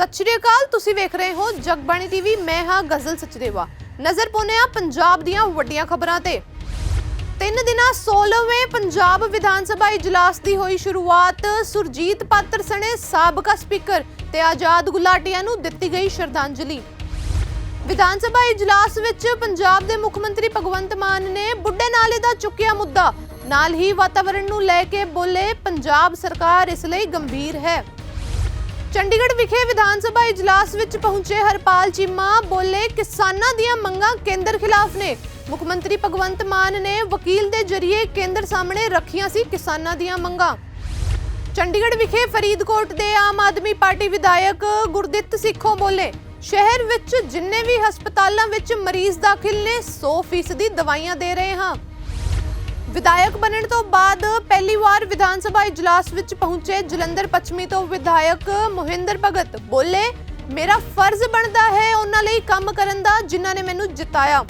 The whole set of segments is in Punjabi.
ਸਤਿ ਸ਼੍ਰੀ ਅਕਾਲ, ਤੁਸੀਂ ਵੇਖ ਰਹੇ ਹੋ ਜਗਬਾਣੀ ਟੀਵੀ, ਮੈਂ ਹਾਂ ਗਜ਼ਲ ਸਚਦੇਵਾ। ਨਜ਼ਰ ਪਾਉਂਦੇ ਹਾਂ ਪੰਜਾਬ ਦੀਆਂ ਵੱਡੀਆਂ ਖਬਰਾਂ ਤੇ। ਤਿੰਨ ਦਿਨਾਂ 16ਵੇਂ ਪੰਜਾਬ ਵਿਧਾਨ ਸਭਾ ਇਜਲਾਸ ਦੀ ਹੋਈ ਸ਼ੁਰੂਆਤ, ਸੁਰਜੀਤ ਪਾਤਰ ਸਣੇ ਸਾਬਕਾ ਸਪੀਕਰ ਤੇ ਆਜ਼ਾਦ ਗੁਲਾਟੀਆਂ ਨੂੰ ਦਿੱਤੀ ਗਈ ਸ਼ਰਧਾਂਜਲੀ। ਵਿਧਾਨ ਸਭਾ ਇਜਲਾਸ ਵਿੱਚ ਪੰਜਾਬ ਦੇ ਮੁੱਖ ਮੰਤਰੀ ਭਗਵੰਤ ਮਾਨ ਨੇ ਬੁੱਢੇ ਨਾਲੇ ਦਾ ਚੁੱਕਿਆ ਮੁੱਦਾ। ਨਾਲ ਹੀ ਵਾਤਾਵਰਣ ਨੂੰ ਲੈ ਕੇ ਬੋਲੇ ਪੰਜਾਬ ਸਰਕਾਰ ਇਸ ਲਈ ਗੰਭੀਰ ਹੈ। ਚੰਡੀਗੜ੍ਹ ਵਿਖੇ ਵਿਧਾਨ ਸਭਾ ਇਜਲਾਸ ਵਿੱਚ ਪਹੁੰਚੇ ਹਰਪਾਲ ਚੀਮਾ ਬੋਲੇ ਕਿਸਾਨਾਂ ਦੀਆਂ ਮੰਗਾਂ ਕੇਂਦਰ ਖਿਲਾਫ ਨੇ। ਮੁੱਖ ਮੰਤਰੀ ਭਗਵੰਤ ਮਾਨ ਨੇ ਵਕੀਲ ਦੇ ਜ਼ਰੀਏ ਕੇਂਦਰ ਸਾਹਮਣੇ ਰੱਖੀਆਂ ਸੀ ਕਿਸਾਨਾਂ ਦੀਆਂ ਮੰਗਾਂ। ਚੰਡੀਗੜ੍ਹ ਵਿਖੇ ਫਰੀਦਕੋਟ ਦੇ ਆਮ ਆਦਮੀ ਪਾਰਟੀ ਵਿਧਾਇਕ ਗੁਰਦਿੱਤ ਸਿੱਖੋਂ ਬੋਲੇ, ਸ਼ਹਿਰ ਵਿੱਚ ਜਿੰਨੇ ਵੀ ਹਸਪਤਾਲਾਂ ਵਿੱਚ ਮਰੀਜ਼ ਦਾਖਲ ਨੇ 100% ਦਵਾਈਆਂ ਦੇ ਰਹੇ ਹਾਂ। ਵਿਧਾਇਕ ਬਣਨ ਤੋਂ ਬਾਅਦ ਪਹਿਲੀ ਵਾਰ ਵਿਧਾਨ ਸਭਾ ਇਜਲਾਸ ਵਿੱਚ ਪਹੁੰਚੇ ਜਲੰਧਰ ਪੱਛਮੀ ਤੋਂ ਵਿਧਾਇਕ ਮੋਹਿੰਦਰ ਭਗਤ ਬੋਲੇ, ਮੇਰਾ ਫਰਜ਼ ਬਣਦਾ ਹੈ ਉਹਨਾਂ ਲਈ ਕੰਮ ਕਰਨ ਦਾ ਜਿਨ੍ਹਾਂ ਨੇ ਮੈਨੂੰ ਜਿਤਾਇਆ।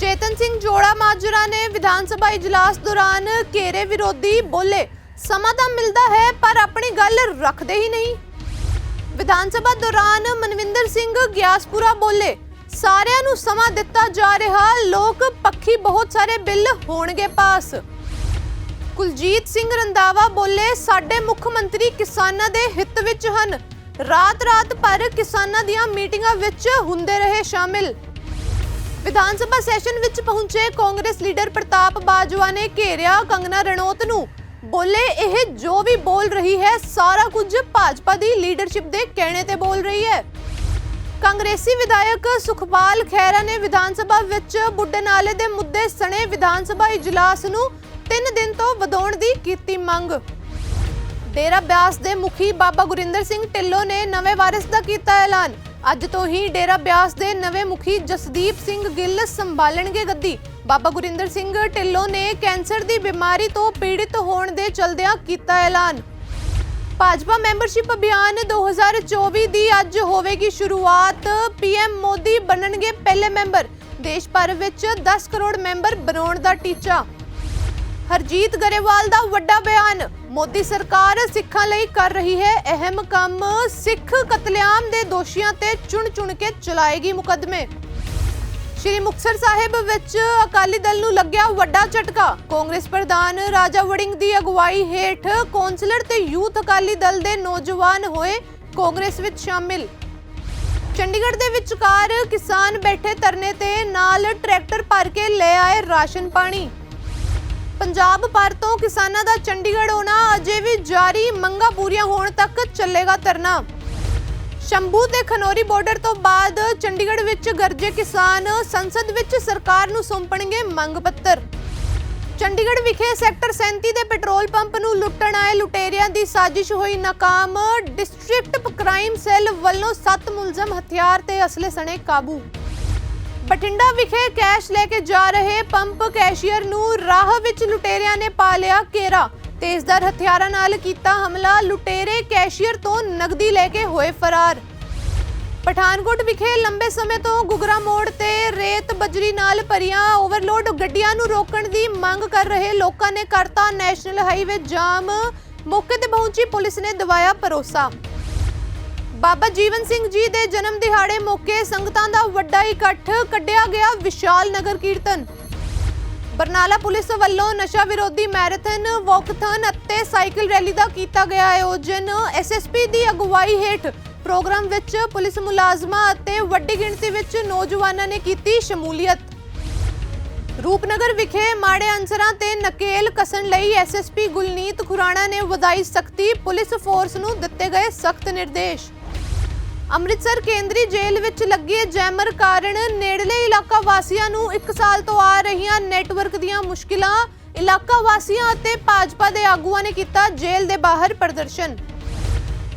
ਚੇਤਨ ਸਿੰਘ ਜੋੜਾ ਮਾਜਰਾ ਨੇ ਵਿਧਾਨ ਸਭਾ ਇਜਲਾਸ ਦੌਰਾਨ ਘੇਰੇ ਵਿਰੋਧੀ ਬੋਲੇ, ਸਮਾਂ ਤਾਂ ਮਿਲਦਾ ਹੈ, ਪਰ ਆਪਣੀ ਗੱਲ ਰੱਖਦੇ ਹੀ ਨਹੀਂ। ਵਿਧਾਨ ਸਭਾ ਦੌਰਾਨ ਮਨਵਿੰਦਰ ਸਿੰਘ ਗਿਆਸਪੁਰਾ ਬੋਲੇ, ਸਾਰਿਆਂ ਨੂੰ ਸਮਾਂ ਦਿੱਤਾ ਜਾ ਰਿਹਾ, ਲੋਕ ਪੱਖੀ ਬਹੁਤ ਸਾਰੇ ਬਿੱਲ ਹੋਣਗੇ ਪਾਸ। ਕੁਲਜੀਤ ਸਿੰਘ ਰੰਦਾਵਾ ਬੋਲੇ, ਸਾਡੇ ਮੁੱਖ ਮੰਤਰੀ ਕਿਸਾਨਾਂ ਦੇ ਹਿੱਤ ਵਿੱਚ ਹਨ। ਰਾਤ-ਰਾਤ ਪਰ ਕਿਸਾਨਾਂ ਦੀਆਂ ਮੀਟਿੰਗਾਂ ਵਿੱਚ ਹੁੰਦੇ ਰਹੇ ਸ਼ਾਮਿਲ। ਵਿਧਾਨ ਸਭਾ ਸੈਸ਼ਨ ਵਿੱਚ ਪਹੁੰਚੇ ਕਾਂਗਰਸ ਲੀਡਰ ਪ੍ਰਤਾਪ ਬਾਜਵਾ ਨੇ ਘੇਰਿਆ ਕੰਗਨਾ ਰਣੌਤ ਨੂੰ। ਬੋਲੇ, ਇਹ ਜੋ ਵੀ ਬੋਲ ਰਹੀ ਹੈ, ਸਾਰਾ ਕੁਝ ਭਾਜਪਾ ਦੀ ਲੀਡਰਸ਼ਿਪ ਦੇ ਕਹਿਣੇ ਤੇ ਬੋਲ ਰਹੀ ਹੈ। ਕਾਂਗਰਸੀ ਵਿਧਾਇਕ ਸੁਖਪਾਲ ਖਹਿਰਾ ਨੇ ਵਿਧਾਨ ਸਭਾ ਵਿੱਚ ਬੁੱਢੇ ਨਾਲੇ ਦੇ ਮੁੱਦੇ ਸਣੇ ਵਿਧਾਨ ਸਭਾ ਇਜਲਾਸ ਨੂੰ 3 ਦਿਨ ਤੋਂ ਵਧਾਉਣ ਦੀ ਕੀਤੀ ਮੰਗ। ਡੇਰਾ ਬਿਆਸ ਦੇ ਮੁਖੀ ਬਾਬਾ ਗੁਰਿੰਦਰ ਸਿੰਘ ਢਿੱਲੋਂ ਨੇ ਨਵੇਂ ਵਾਰਿਸ ਦਾ ਕੀਤਾ ਐਲਾਨ। ਅੱਜ ਤੋਂ ਹੀ ਡੇਰਾ ਬਿਆਸ ਦੇ ਨਵੇਂ ਮੁਖੀ ਜਸਦੀਪ ਸਿੰਘ ਗਿੱਲ ਸੰਭਾਲਣਗੇ ਗੱਦੀ। ਬਾਬਾ ਗੁਰਿੰਦਰ ਸਿੰਘ ਢਿੱਲੋਂ ਨੇ ਕੈਂਸਰ ਦੀ ਬਿਮਾਰੀ ਤੋਂ ਪੀੜਿਤ ਹੋਣ ਦੇ ਚਲਦਿਆਂ ਕੀਤਾ ਐਲਾਨ। ਭਾਜਪਾ ਮੈਂਬਰਸ਼ਿਪ ਅਭਿਆਨ 2024 ਦੀ ਅੱਜ ਹੋਵੇਗੀ ਸ਼ੁਰੂਆਤ। ਪੀਐਮ ਮੋਦੀ ਬਣਨਗੇ ਪਹਿਲੇ ਮੈਂਬਰ। ਦੇਸ਼ ਭਰ ਵਿੱਚ 10 ਕਰੋੜ ਮੈਂਬਰ ਬਣਾਉਣ ਦਾ ਟੀਚਾ। ਹਰਜੀਤ ਗਰੇਵਾਲ ਦਾ ਵੱਡਾ ਬਿਆਨ। ਮੋਦੀ ਸਰਕਾਰ ਸਿੱਖਾਂ ਲਈ ਕਰ ਰਹੀ ਹੈ ਅਹਿਮ ਕੰਮ। ਸਿੱਖ ਕਤਲੇਆਮ ਦੇ ਦੋਸ਼ੀਆਂ ਤੇ ਚੁਣ-ਚੁਣ ਕੇ ਚਲਾਏਗੀ ਮੁਕੱਦਮੇ। ਸ਼੍ਰੀ ਮੁਕਤਸਰ ਸਾਹਿਬ ਵਿੱਚ ਅਕਾਲੀ ਦਲ ਨੂੰ ਲੱਗਿਆ ਵੱਡਾ ਝਟਕਾ। ਕਾਂਗਰਸ ਪ੍ਰਧਾਨ ਰਾਜਾ ਵੜਿੰਗ ਦੀ ਅਗਵਾਈ ਹੇਠ ਕੌਂਸਲਰ ਤੇ ਯੂਥ ਅਕਾਲੀ ਦਲ ਦੇ ਨੌਜਵਾਨ ਹੋਏ ਕਾਂਗਰਸ ਵਿੱਚ ਸ਼ਾਮਿਲ। ਚੰਡੀਗੜ੍ਹ ਦੇ ਵਿਚਕਾਰ ਕਿਸਾਨ ਬੈਠੇ ਧਰਨੇ ਤੇ ਨਾਲ ਟਰੈਕਟਰ ਭਰ ਕੇ ਲੈ ਆਏ ਰਾਸ਼ਨ ਪਾਣੀ। ਪੰਜਾਬ ਭਰ ਤੋਂ ਕਿਸਾਨਾਂ ਦਾ ਚੰਡੀਗੜ੍ਹ ਆਉਣਾ ਅਜੇ ਵੀ ਜਾਰੀ, ਮੰਗਾਂ ਪੂਰੀਆਂ ਹੋਣ ਤੱਕ ਚੱਲੇਗਾ ਧਰਨਾ। ਸ਼ੰਭੂ ਤੇ ਖਨੌਰੀ ਬਾਰਡਰ ਤੋਂ ਬਾਅਦ ਚੰਡੀਗੜ੍ਹ ਵਿੱਚ ਗਰਜੇ ਕਿਸਾਨ ਸੰਸਦ ਵਿੱਚ ਸਰਕਾਰ ਨੂੰ ਸੌਂਪਣਗੇ ਮੰਗ ਪੱਤਰ। ਚੰਡੀਗੜ੍ਹ ਵਿਖੇ ਸੈਕਟਰ 37 ਦੇ ਪੈਟਰੋਲ ਪੰਪ ਨੂੰ ਲੁੱਟਣ ਆਏ ਲੁਟੇਰਿਆਂ ਦੀ ਸਾਜ਼ਿਸ਼ ਹੋਈ ਨਾਕਾਮ। ਡਿਸਟ੍ਰਿਕਟ ਕ੍ਰਾਈਮ ਸੈੱਲ ਵੱਲੋਂ 7 ਮੁਲਜ਼ਮ ਹਥਿਆਰ ਤੇ ਅਸਲੇ ਸਣੇ ਕਾਬੂ। ਬਠਿੰਡਾ ਵਿਖੇ ਕੈਸ਼ ਲੈ ਕੇ ਜਾ ਰਹੇ ਪੰਪ ਕੈਸ਼ੀਅਰ ਨੂੰ ਰਾਹ ਵਿੱਚ ਲੁਟੇਰਿਆਂ ਨੇ ਪਾ ਲਿਆ ਘੇਰਾ। ਤੇਜ਼ਦਾਰ ਹਥਿਆਰਾਂ ਨਾਲ ਕੀਤਾ ਹਮਲਾ, ਲੁਟੇਰੇ ਕੈਸ਼ੀਅਰ ਤੋਂ ਨਗਦੀ ਲੈ ਕੇ ਹੋਏ ਫਰਾਰ। ਪਠਾਨਕੋਟ ਵਿਖੇ ਲੰਬੇ ਸਮੇਂ ਤੋਂ ਗੁਗਰਾ ਮੋੜ ਤੇ ਰੇਤ ਬਜਰੀ ਨਾਲ ਭਰੀਆਂ ਓਵਰਲੋਡ ਗੱਡੀਆਂ ਨੂੰ ਰੋਕਣ ਦੀ ਮੰਗ ਕਰ ਰਹੇ ਲੋਕਾਂ ਨੇ ਕਰਤਾ ਨੈਸ਼ਨਲ ਹਾਈਵੇ ਜਾਮ। ਮੌਕੇ ਤੇ ਪਹੁੰਚੀ ਪੁਲਿਸ ਨੇ ਦਵਾਇਆ ਭਰੋਸਾ। ਬਾਬਾ ਜੀਵਨ ਸਿੰਘ ਜੀ ਦੇ ਜਨਮ ਦਿਹਾੜੇ ਮੌਕੇ ਸੰਗਤਾਂ ਦਾ ਵੱਡਾ ਇਕੱਠ ਕੱਢਿਆ ਗਿਆ ਵਿਸ਼ਾਲ ਨਗਰ ਕੀਰਤਨ। ਬਰਨਾਲਾ ਪੁਲਿਸ ਵੱਲੋਂ ਨਸ਼ਾ ਵਿਰੋਧੀ ਮੈਰਾਥਨ, ਵਾਕਥਨ ਅਤੇ ਸਾਈਕਲ ਰੈਲੀ ਦਾ ਕੀਤਾ ਗਿਆ ਆਯੋਜਨ। ਐਸਐਸਪੀ ਦੀ ਅਗਵਾਈ ਹੇਠ ਪ੍ਰੋਗਰਾਮ ਵਿੱਚ ਪੁਲਿਸ ਮੁਲਾਜ਼ਮਾਂ ਅਤੇ ਵੱਡੀ ਗਿਣਤੀ ਵਿੱਚ ਨੌਜਵਾਨਾਂ ਨੇ ਕੀਤੀ ਸ਼ਮੂਲੀਅਤ। ਰੂਪਨਗਰ ਵਿਖੇ ਮਾੜੇ ਅਨਸਰਾਂ ਤੇ ਨਕੇਲ ਕਸਣ ਲਈ ਐਸਐਸਪੀ ਗੁਲਨੀਤ ਖੁਰਾਣਾ ਨੇ ਵਧਾਈ ਸਖਤੀ ਪੁਲਿਸ ਫੋਰਸ ਨੂੰ ਦਿੱਤੇ ਗਏ ਸਖਤ ਨਿਰਦੇਸ਼। ਅੰਮ੍ਰਿਤਸਰ ਕੇਂਦਰੀ ਜੇਲ੍ਹ ਵਿੱਚ ਲੱਗੇ ਜੈਮਰ ਕਾਰਨ ਨੇੜਲੇ ਇਲਾਕਾ ਵਾਸੀਆਂ ਨੂੰ 1 ਸਾਲ ਤੋਂ ਆ ਰਹੀਆਂ ਨੈਟਵਰਕ ਦੀਆਂ ਮੁਸ਼ਕਿਲਾਂ। ਇਲਾਕਾ ਵਾਸੀਆਂ ਅਤੇ ਭਾਜਪਾ ਦੇ ਆਗੂਆਂ ਨੇ ਕੀਤਾ ਜੇਲ੍ਹ ਦੇ ਬਾਹਰ ਪ੍ਰਦਰਸ਼ਨ।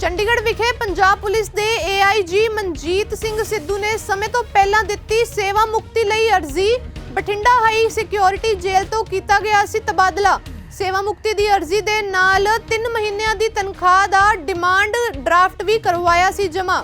ਚੰਡੀਗੜ੍ਹ ਵਿਖੇ ਪੰਜਾਬ ਪੁਲਿਸ ਦੇ ਏਆਈਜੀ ਮਨਜੀਤ ਸਿੰਘ ਸਿੱਧੂ ਨੇ ਸਮੇਂ ਤੋਂ ਪਹਿਲਾਂ ਦਿੱਤੀ ਸੇਵਾ ਮੁਕਤੀ ਲਈ ਅਰਜ਼ੀ। ਬਠਿੰਡਾ ਹਾਈ ਸਿਕਿਉਰਿਟੀ ਜੇਲ੍ਹ ਤੋਂ ਕੀਤਾ ਗਿਆ ਸੀ ਤਬਾਦਲਾ। ਸੇਵਾ ਮੁਕਤੀ ਦੀ ਅਰਜ਼ੀ ਦੇ ਨਾਲ 3 ਮਹੀਨਿਆਂ ਦੀ ਤਨਖਾਹ ਦਾ ਡਿਮਾਂਡ ਡਰਾਫਟ ਵੀ ਕਰਵਾਇਆ ਸੀ ਜਮ੍ਹਾਂ।